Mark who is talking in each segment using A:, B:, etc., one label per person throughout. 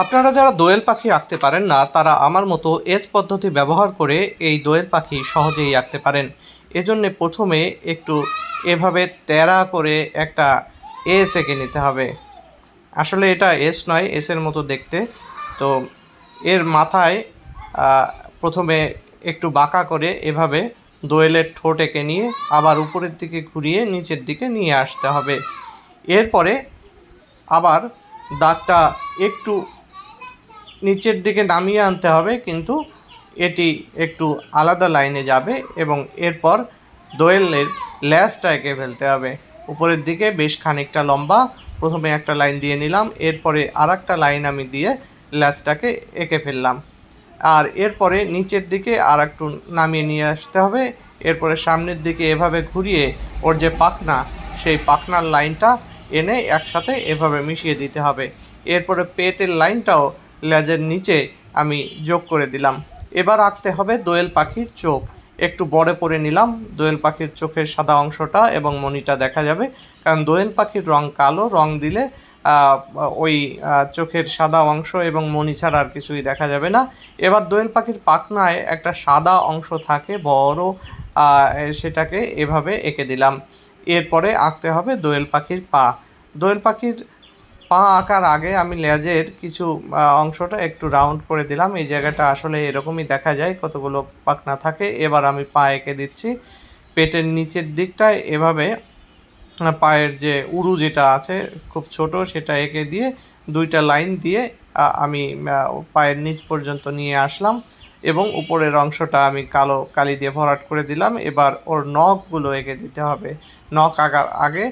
A: আপনারা যারা দোয়েল পাখি আঁকতে পারেন না, তারা আমার মতো এস পদ্ধতি ব্যবহার করে এই দোয়েল পাখি সহজেই আঁকতে পারেন। এজন্য প্রথমে একটু এভাবে তেরা করে একটা এস এঁকে নিতে হবে। আসলে এটা এস নয় এসের মতো দেখতে। তো এর মাথায় প্রথমে একটু বাঁকা করে এভাবে দোয়েলের ঠোঁট এঁকে নিয়ে আবার উপরের দিকে ঘুরিয়ে নিচের দিকে নিয়ে আসতে হবে। এরপরে আবার দাগটা একটু নিচের দিকে নামিয়ে আনতে হবে, কিন্তু এটি একটু আলাদা লাইনে যাবে এবং এরপর দোয়েলের ল্যাসটা এঁকে ফেলতে হবে। উপরের দিকে বেশ খানিকটা লম্বা, প্রথমে একটা লাইন দিয়ে নিলাম, এরপরে আর একটা লাইন আমি দিয়ে ল্যাসটাকে এঁকে ফেললাম। আর এরপরে নিচের দিকে আর একটু নামিয়ে নিয়ে আসতে হবে, এরপরে সামনের দিকে এভাবে ঘুরিয়ে ওর যে পাখনা, সেই পাখনার লাইনটা এনে একসাথে এভাবে মিশিয়ে দিতে হবে। এরপরে পেটের লাইনটাও লেজের নিচে আমি যোগ করে দিলাম। এবার আঁকতে হবে দোয়েল পাখির চোখ। একটু বড় করে নিলাম, দোয়েল পাখির চোখের সাদা অংশটা এবং মনিটা দেখা যাবে। কারণ দোয়েল পাখির রং কালো, রং দিলে ওই চোখের সাদা অংশ এবং মনি ছাড়া আর কিছুই দেখা যাবে না। এবার দোয়েল পাখির পাখনায় একটা সাদা অংশ থাকে, বড় সেটাকে এভাবে এঁকে দিলাম। এরপরে আঁকতে হবে দোয়েল পাখির পা। দোয়েল পাখির পা আঁকার আগে আমি লেজের কিছু অংশটা একটু রাউন্ড করে দিলাম। এই জায়গাটা আসলে এরকমই দেখা যায়, কতগুলো পাখনা থাকে। এবার আমি পা এঁকে দিচ্ছি। পেটের নিচের দিকটায় এভাবে পায়ের যে উরু যেটা আছে, খুব ছোট, সেটা এঁকে দিয়ে দুইটা লাইন দিয়ে আমি পায়ের নিচ পর্যন্ত নিয়ে আসলাম এবং উপরের অংশটা আমি কালো কালি দিয়ে ভরাট করে দিলাম। এবার ওর নখগুলো এঁকে দিতে হবে। নখ আঁকার আগে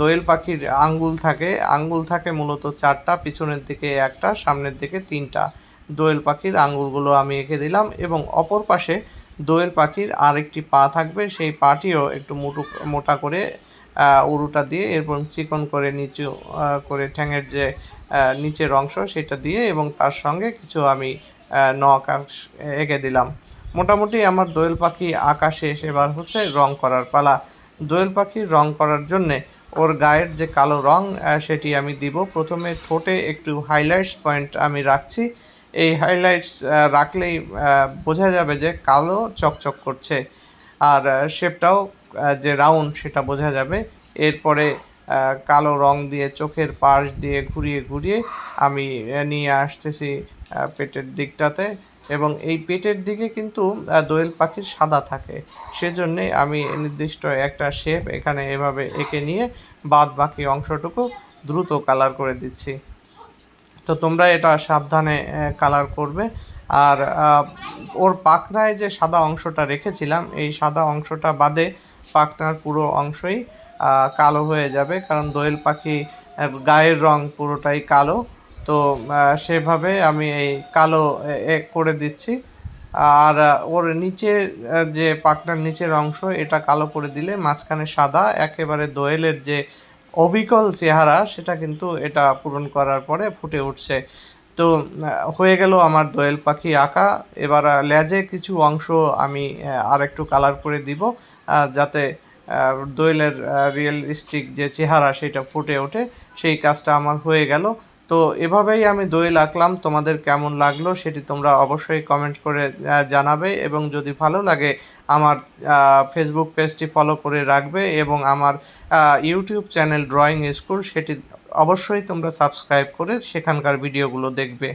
A: দোয়েল পাখির আঙ্গুল থাকে। আঙ্গুল থাকে মূলত চারটা, পিছনের দিকে একটা, সামনের দিকে তিনটা। দোয়েল পাখির আঙ্গুলগুলো আমি এঁকে দিলাম এবং অপর পাশে দোয়েল পাখির আরেকটি পা থাকবে। সেই পাটিও একটু মোটু, মোটা করে উরুটা দিয়ে এবং চিকন করে নিচু করে ঠ্যাঙের যে নিচের অংশ সেটা দিয়ে এবং তার সঙ্গে কিছু আমি নখ এঁকে দিলাম। মোটামুটি আমার দোয়েল পাখি আঁকা শেষ এবার হচ্ছে, রং করার পালা। দোয়েল পাখির রং করার জন্যে। ওর গায়ের যে কালো রং সেটি আমি দিব। প্রথমে ঠোঁটে একটু হাইলাইটস পয়েন্ট আমি রাখছি। এই হাইলাইটস রাখলেই বোঝা যাবে যে কালো চকচক করছে। আর শেপটাও যে রাউন্ড সেটা বোঝা যাবে। এরপরে কালো রং দিয়ে চোখের পাশ দিয়ে ঘুরিয়ে ঘুরিয়ে আমি নিয়ে আসতেছি পেটের দিকটাতে। এবং এই পেটের দিকে কিন্তু দোয়েল পাখির সাদা থাকে। সেজন্যে আমি নির্দিষ্ট একটা শেপ এখানে এভাবে এঁকে নিয়ে বাদ বাকি অংশটুকু দ্রুত কালার করে দিচ্ছি। তো তোমরা এটা সাবধানে কালার করবে। আর ওর পাখনায় যে সাদা অংশটা রেখেছিলাম, এই সাদা অংশটা বাদে পাখনার পুরো অংশই কালো হয়ে যাবে। কারণ দোয়েল পাখি গায়ের রং পুরোটাই কালো। তো সেভাবে আমি এই কালো করে দিচ্ছি। আর ওর নিচে যে পাখনার নিচের অংশ, এটা কালো করে দিলে মাঝখানে সাদা, একেবারে দোয়েলের যে অবিকল চেহারা, সেটা কিন্তু এটা পূরণ করার পরে ফুটে উঠছে। তো হয়ে গেল আমার দোয়েল পাখি আঁকা। এবার লেজে কিছু অংশ আমি আর একটু কালার করে দিব যাতে দোয়েলের রিয়েলিস্টিক যে চেহারা, সেটা ফুটে ওঠে। সেই কাজটা আমার হয়ে গেল। তো এভাবেই আমি দোয়েল আঁকলাম তোমাদের কেমন লাগল সেটি তোমরা অবশ্যই কমেন্ট করে জানাবে এবং যদি ভালো লাগে আমার ফেসবুক পেজটি ফলো করে রাখবে এবং আমার ইউটিউব চ্যানেল ড্রয়িং স্কুল সেটি অবশ্যই তোমরা সাবস্ক্রাইব করে সেখানকার ভিডিওগুলো দেখবে।